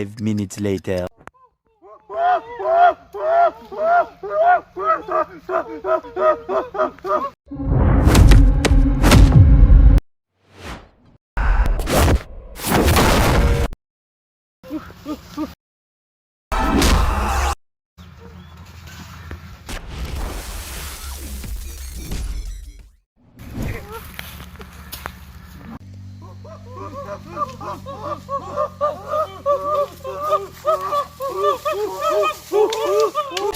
five minutes later. Ha ha ha ha!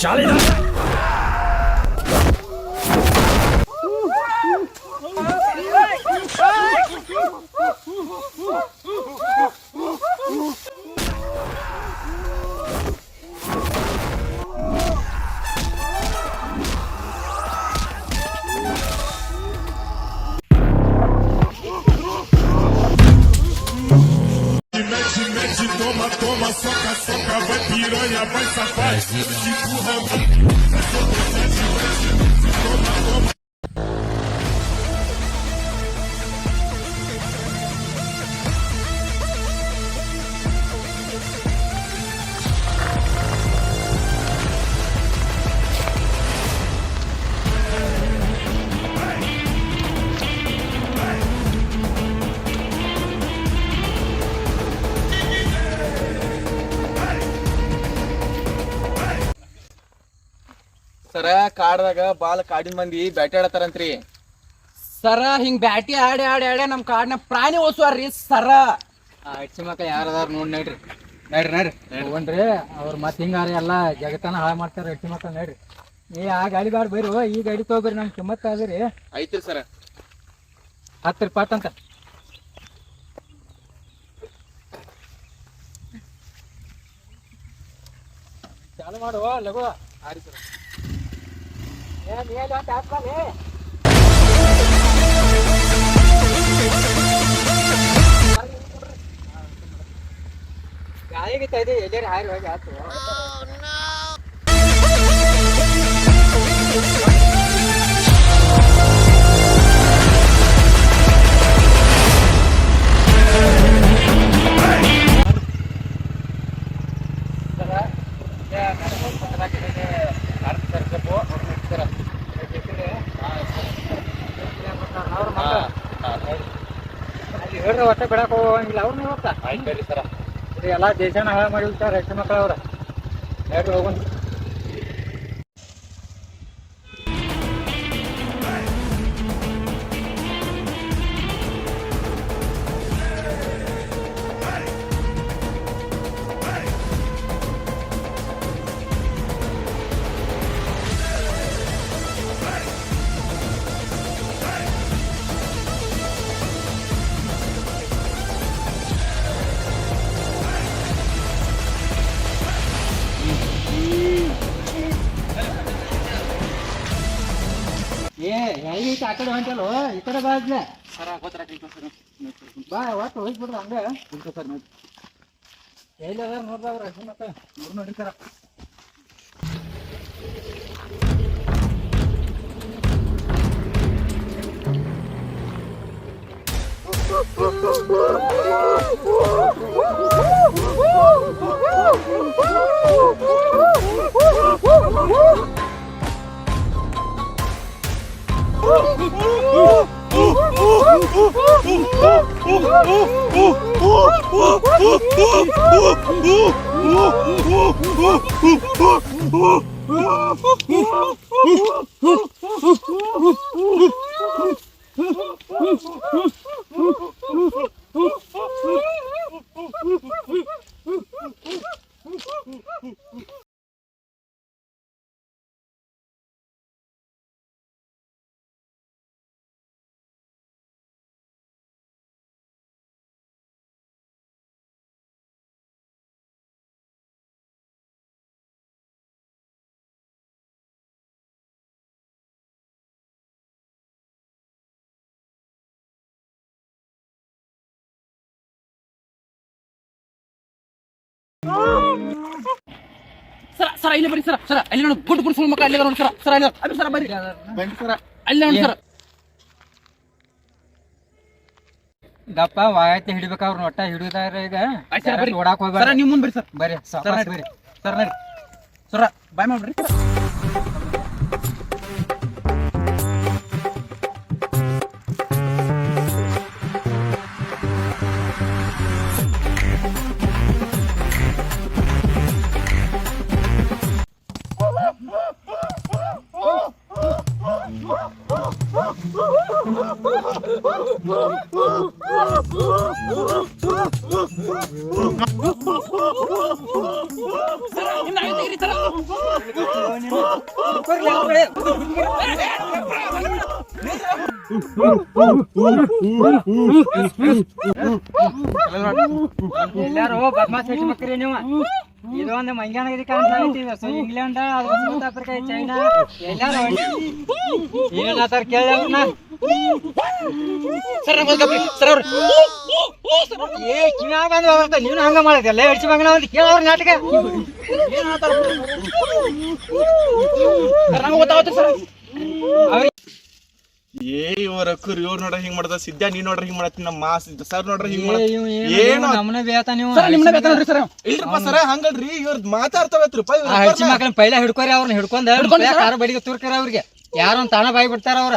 చాలేదా? piranha mais safada, empurra a mão. ಸರ ಕಾಡದಾಗ ಬಾಳ ಕಾಡಿನ ಮಂದಿ ಬ್ಯಾಟಿ ಆಡತಾರಂತ್ರಿ ಸರ ಹಿಂಗ್ ಬ್ಯಾಟಿ ಆಡಿ ಆಡಿ ಆಡಿ ನಮ್ ಕಾಡ್ನ ಪ್ರಾಣಿ ಓಸುವಾರ್ರಿ ಸರ. ಹೆಚ್ಚು ಮಕ್ಳು ಯಾರದಾರ ನೋಡ್ ನಡ್ರಿ. ನಡ್ರಿ ನಡ್ರಿ. ಹೋಗ್ರಿ ಅವ್ರ ಮತ್ ಹಿಂಗಾರ ಎಲ್ಲಾ ಜಗತ್ತನ ಹಾಳು ಮಾಡ್ತಾರ ಹೆಚ್ಚು ಮಕ್ಕಳ ನೋಡ್ರಿ. ಏ ಆ ಗಾಡಿ ಬಾರ್ ಬೈರು ಈ ಗಾಡಿ ತಗೋಬ್ರಿ ನಮ್ ಕಿಮ್ಮತ್ ಅದ್ರಿ ಐತ್ರಿ ಸರ. ಹತ್ತ ರೂಪಾಯಿ ಅಂತ. ಚಾಲು ಮಾಡುವ ಲಘು ಆರಿ ಸರ. ಗಾಳಿಗೆ ತೈದೆ ಎಲ್ಲೇರಿ ಹಾರಿ ಹೋಗಿ ಆತು ಅಲ್ಲಿ ಹೇಳ್ರಿ ಒಟ್ಟ ಬಿಡಕ್ ಹೋಗಂಗಿಲ್ಲ. ಅವ್ರು ನೀವು ಹೋಗ್ತಾ ಆಯ್ತು ಸರ. ಎಲ್ಲ ದೇಶನ ಹಾಳು ಮಾಡಿ ಸರ್ ಹೆಣ್ಣು ಮಕ್ಕಳು ಅವ್ರ. ಹೇಳ್ರಿ ಹೋಗೋಣ. ಐತೆ ಆ ಕಡೆ ಹೊಂಟಲ್ಲ ಈ ಕಡೆ ಬಾ ಅದ್ಲೆ ಸರ ಗೊತ್ತಾಗ್ಲಿ ಸರ್ ಬಾ ಒಟ್ಟು ಹೋಗಿ ಬಿಡ್ರಿ ಹಂಗೆ ಇಡ್ಕೊ ಸರ್ ನೋಡಿ ಎಲ್ಲಿ ಅದ ನೋಡ್ದ ಅವ್ರ ಅಜ್ಜಿ ಮತ್ತ ಮೂರು ನೋಡಿರ್ತಾರ Woo! Ha ha ha! ಸರ ಸರ ಇಲ್ಲಿ ಬರ್ರಿ ಸರ ಸರ ಅಲ್ಲಿ ನೋಡಿ ಗುಡ್ ಗುಡ್ ಸುಳ್ಳು ಮಕ್ಕ ಅಲ್ಲಿ ನೋಡಿ ಸರ ಸರ ಅಲ್ಲಿ ಅದು ಸರ ಬರ್ರಿ ಬನ್ನಿ ಸರ. ಅಲ್ಲಿ ನೋಡಿ ಸರ. ದಪ್ಪ ವಾಯತ್ತೆ ಹಿಡಿಬೇಕ ಅವ್ರನ್ನ ಒಟ್ಟ ಹಿಡಿದಾರ ಈಗ. ಓಡಾಕ ಹೋಗ್ಬಾರ ಬರ್ರಿ. ಓಡಾಕ್ ಸರ ಹೋಗ್ಬೇಡ ನೀವು ಮುಂದೆ ಬರ್ರಿ ಸರ್ ಬರ್ರಿ ಸರ ಬರ್ರಿ. ಸರ ನಡ್ರಿ ಸರ ಬಾಯ್ ಮಾಡ್ಬಿಡ್ರಿ. ಎಲ್ಲಾರು ಬದ್ಮಾಸ್ ಹೆಚ್ಚು ಮಕ್ಕರಿ ನೀವು ಇದು ಒಂದು ಮಂಗ್ಯಾನಗಿರಿ ಕಾಣ್ತಾ ಸೊ ಇಂಗ್ಲೆಂಡ್ ಅದು ಸೌತ್ ಆಫ್ರಿಕಾ ಚೈನಾ ಎಲ್ಲಾರು ಏನತ್ತಾರ ಕೇಳಿ ಅವ್ರನ್ನ ಸರ್ ಸರ್ ಅವ್ರಿ. ಏ ಕಿವ್ಯಾಗ ಬಂದ್ ಹೋಗ್ತಾ ನೀನು ಹಂಗ ಮಾಡಿದ್ಯಲ್ಲ ಹೆಚ್ಚು ಬಂಗ ಅಂತ ಕೇಳವ್ರ ನಾಟಕ. ಏನು ಹೇಳ್ತಾರ ಸರ್ ನಮ್ಗೆ ಗೊತ್ತಾಗುತ್ತೆ ಸರ್. ಏ ಇವ್ರ ಅಕ್ಕರ್ ಇವ್ರ ನೋಡ್ರ ಹಿಂಗ್ ಮಾಡ್ದ. ಸಿದ್ಧ ನೀ ನೋಡ್ರ ಹಿಂಗ್ ಮಾಡತ್ತಿ. ನಮ್ಮ ಮಾಸ್ ಸರ್ ನೋಡ್ರ ಹಿಂಗ್ ಏನು ಏನು ನಮ್ಮನೆ ಬೇತ ನೀವು. ಸರ್ ನಿಮ್ಮನ್ನ ಬೇಕಾ ನೋಡ್ರಿ ಸರ್. ಇಲ್ರಿಪ್ಪ ಸರ ಹಂಗಲ್ರಿ. ಇವ್ರ ಮಾತಾಡ್ತಾವತ್ರಿಪ್ಪ ಆ ಹಚ್ಚಿ ಮಕ್ಕಳನ್ನ ಪೈಲ ಹಿಡ್ಕೋರಿ ಅವ್ರನ್ನ ಹಿಡ್ಕೊಂಡ್ ಕಾರು ಬಡಿಗೆ ತುರ್ಕರ ಅವ್ರಿಗೆ. ಯಾರು ತಾಣ ಬಾಯಿ ಬಿಡ್ತಾರ ಅವ್ರ.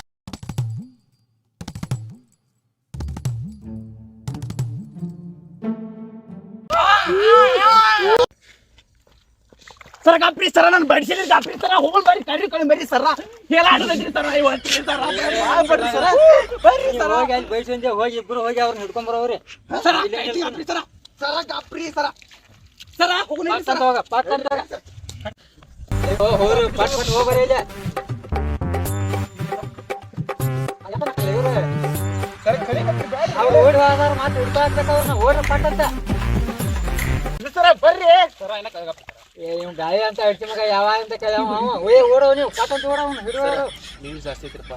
ಸರ್ ಗಪ್ರಿ ಸರ ನಾನು ಬಡಿಸಿದ್ರಿ ಕಾಪ್ರಿ ಸರ ಹೋಗಿ ಬರ್ರಿ ಕಡ್ರಿ ಕಡೆ ಬರ್ರಿ ಸರ. ಹೇಳಾಡ್ರಿ ಸರ ಇವತ್ತು ಸರ ಬರ್ರಿ ಸರ. ಬರ್ರಿ ಸರ. ಹೋಗಿ ಅಲ್ಲಿ ಬೈಸಂಜೆ ಹೋಗಿ ಇಬ್ರು ಹೋಗಿ ಅವ್ರನ್ನ ಹಿಡ್ಕೊಂಡ್ ಬರೋವ್ರಿ. ಸರ ಕಾಪ್ರಿ ಸರ. ಸರ ಕಾಪ್ರಿ ಸರ. ಸರ ಸರ. ಹೋಗ ಪಟ್ ಅಂತ ಹೋಗ್ರಿ ಪಟ್ ಪಟ್ ಹೋಗ್ಬರಿ ಇಲ್ಲಿ. ಅವ್ರು ಓಡಿ ಹೋದಾರ ಮಾತು ಅವ್ರನ್ನ ಓಡ್ರಿ ಪಟ್ ಅಂತ. ಸರ ಬರ್ರಿ. ಸರ ಏನ ಏ ಇವ್ ಗಾಯ ಅಂತ ಹೇಳ್ತಿ ಮಗ ಯಾವ ಅಂತ ಕೇಳ್ಯಾವ ಅವ ಓಯ್ ಓಡವ್ ನೀವು ಪಟ್ ಅಂತ ಓಡವ್ ಹಿಡಿಯೋರು ನೀವು ಜಾಸ್ತಿ ಐತ್ರಪ್ಪ.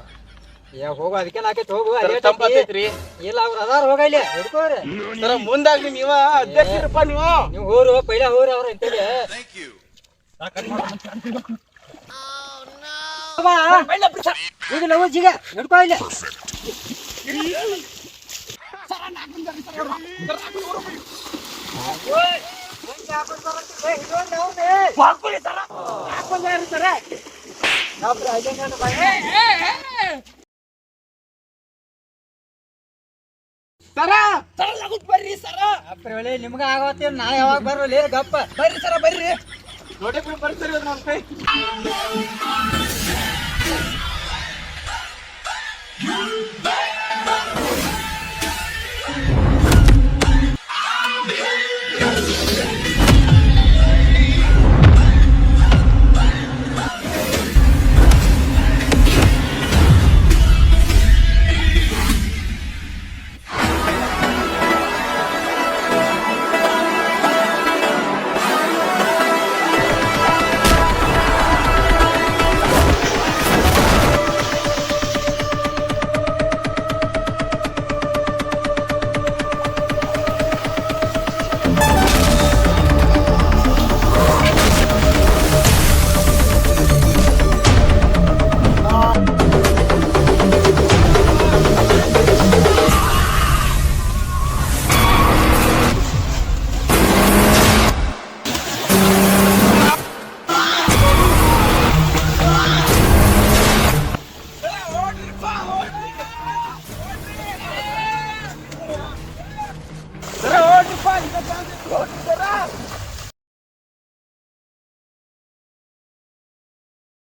ಏ ಹೋಗು ಅದಕ್ಕೆ ನಾಕೈತಿ ಹೋಗು ತಂಪಾತೈತ್ರಿ ಇಲ್ಲ ಅವ್ರ ಅದಾರ ಹೋಗ ಇಲ್ಲಿ ಹಿಡ್ಕೋರಿ ಸರ ಮುಂದಾಗ ನೀವ ಅಧ್ಯಕ್ಷರಪ್ಪ ನೀವು. ನೀವು ಹೋರು ಪೈಲ ಹೋರಿ ಅವ್ರ ಹೋಗಿ ಜಿಗ ಹಿಡ್ಕೊ ಇಲ್ಲಿ. ಸರ ಸರ ಬರ್ರಿ ಸರ ಅಪ್ಪ ನಿಮ್ಗ ಆಗತ್ತೆ ನಾ ಯಾವಾಗ ಬರ್ಲಿ ಗಪ್ಪ ಬರ್ರಿ ಸರ ಬರ್ರಿ ನೋಡಿ ಸರ್ ನನ್ನ ಕೈ